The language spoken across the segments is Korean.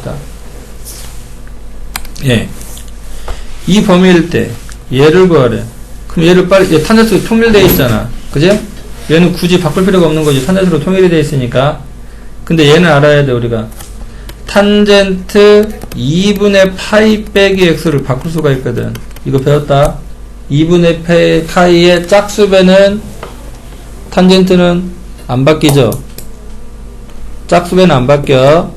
봅시다. 예. 이 범위일 때 얘를 구하래. 그럼 얘를 빨리 얘 탄젠트로 통일되어 있잖아. 그지? 얘는 굳이 바꿀 필요가 없는 거지. 탄젠트로 통일이 되어 있으니까. 근데 얘는 알아야 돼 우리가. 탄젠트 2분의 파이 빼기 x를 바꿀 수가 있거든. 이거 배웠다. 2분의 파이- 파이의 짝수배는 탄젠트는 안 바뀌죠. 짝수배는 안 바뀌어.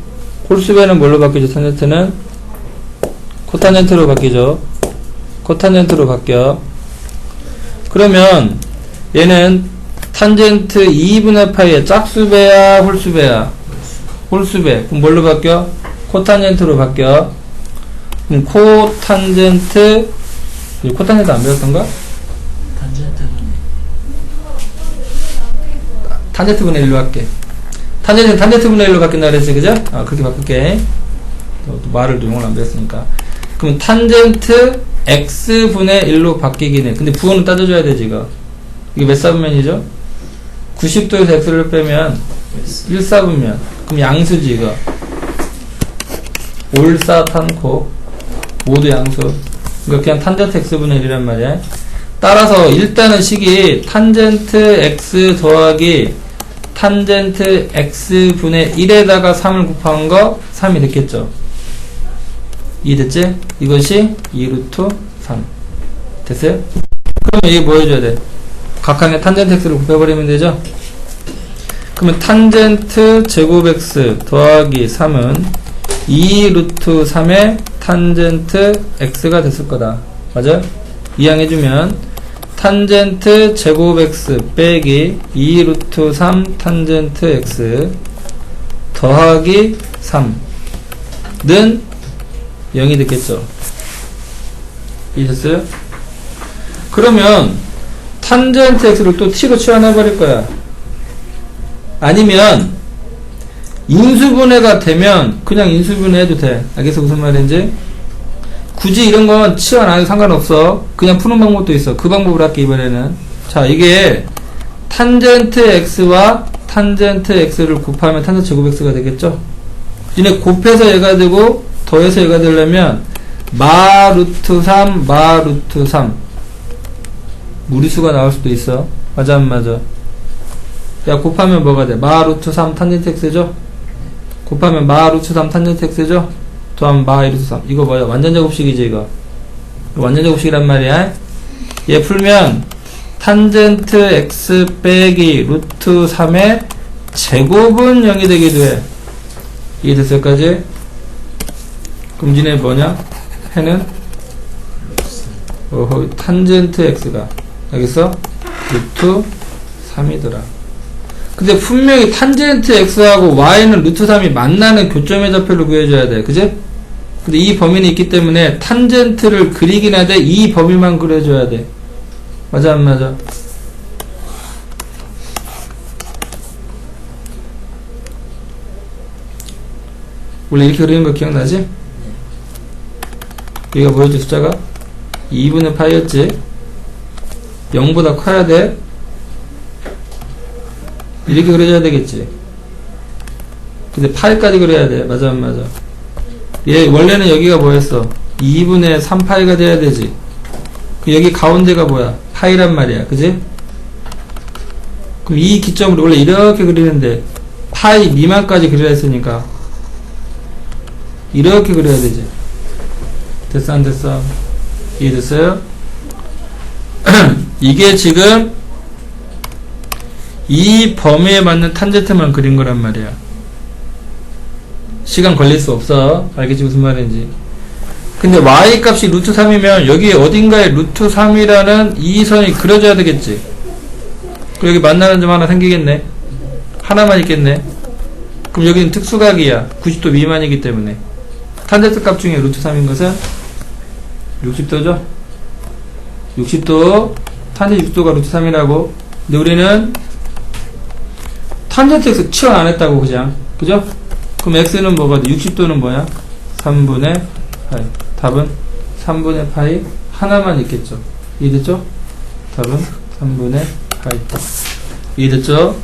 홀수배는 뭘로 바뀌죠? 탄젠트는 코탄젠트로 바뀌죠. 코탄젠트로 바뀌어. 그러면 얘는 탄젠트 2분의 파이의 짝수배야, 홀수배야? 홀수배. 그럼 뭘로 바뀌어? 코탄젠트로 바뀌어. 그럼 코탄젠트, 코탄젠트 안 배웠던가? 탄젠트는 탄젠트 분의 1로 할게. 탄젠트 분의 1로 바뀐다 그랬지, 그죠? 아, 그렇게 바꿀게. 또, 또 말을 또 용을 안 배웠으니까. 그럼 탄젠트 x 분의 1로 바뀌긴 해. 근데 부호는 따져줘야 되지, 이거. 이게 몇 사분면이죠? 90도에서 x를 빼면 1 사분면. 그럼 양수지, 이거. 올사탄코. 모두 양수. 이거 그냥 탄젠트 x분의 1이란 말이야. 따라서 일단은 식이 탄젠트 x 더하기 탄젠트 x분의 1에다가 3을 곱한 거 3이 됐겠죠. 이해됐지? 이것이 2루트 3. 됐어요? 그러면 이게 뭐 해줘야 돼? 각항의 탄젠트 x를 곱해버리면 되죠? 그러면 탄젠트 제곱 x 더하기 3은 2루트 3의 탄젠트 x가 됐을 거다. 맞아요? 이항해주면 탄젠트 제곱 x 빼기 2 루트 3 탄젠트 x 더하기 3는 0이 됐겠죠. 이해됐어요? 그러면 탄젠트 x를 또 t로 치환해버릴 거야. 아니면 인수분해가 되면 그냥 인수분해 해도 돼. 알겠어? 무슨 말인지? 굳이 이런 건 치환 안 해도 상관없어. 그냥 푸는 방법도 있어. 그 방법을 할게, 이번에는. 자, 이게 탄젠트 x와 탄젠트 x를 곱하면 탄젠트 제곱 x가 되겠죠? 얘네 곱해서 얘가 되고 더해서 얘가 되려면 마 루트 3, 마 루트 3 무리수가 나올 수도 있어. 맞아, 안 맞아? 야, 곱하면 뭐가 돼? 마 루트 3 탄젠트 x죠? 곱하면 마 루트 3 탄젠트 x죠? 더하면 마 루트 3. 이거 뭐야? 완전 제곱식이지, 이거. 이거 완전 제곱식이란 말이야. 얘 풀면 탄젠트 x 빼기 루트 3의 제곱은 0이 되기도 해. 이해됐을까지? 그럼 니네 뭐냐? 해는? 어허, 탄젠트 x가. 알겠어? 루트 3이더라. 근데 분명히 탄젠트 x하고 y는 루트 3이 만나는 교점의 좌표를 구해줘야 돼. 그지? 근데 이 범위는 있기 때문에 탄젠트를 그리긴 하되 이 범위만 그려줘야 돼. 맞아, 안 맞아? 원래 이렇게 그리는 거 기억나지? 여기가 뭐였지 숫자가? 2분의 파이였지? 0보다 커야 돼? 이렇게 그려줘야 되겠지? 근데 파이까지 그려야 돼. 맞아, 안 맞아? 얘, 원래는 여기가 뭐였어? 2분의 3파이가 돼야 되지. 그 여기 가운데가 뭐야? 파이란 말이야. 그지? 그럼 이 기점으로 원래 이렇게 그리는데, 파이 미만까지 그리라 했으니까, 이렇게 그려야 되지. 됐어, 안 됐어? 이해됐어요? 이게 지금 이 범위에 맞는 탄젠트만 그린 거란 말이야. 시간 걸릴 수 없어. 알겠지? 무슨 말인지. 근데 y 값이 루트 3이면 여기 어딘가에 루트 3이라는 이 선이 그려져야 되겠지. 여기 만나는 점 하나 생기겠네. 하나만 있겠네. 그럼 여기는 특수각이야. 90도 미만이기 때문에. 탄젠트 값 중에 루트 3인 것은 60도죠? 60도, 탄젠트 60도가 루트 3이라고. 근데 우리는 탄젠트 x 치환 안 했다고, 그냥. 그죠? 그럼 x는 뭐가 돼? 60도는 뭐야? 3분의 파이. 답은 3분의 파이 하나만 있겠죠. 이해됐죠? 답은 3분의 파이. 이해됐죠?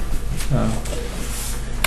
자,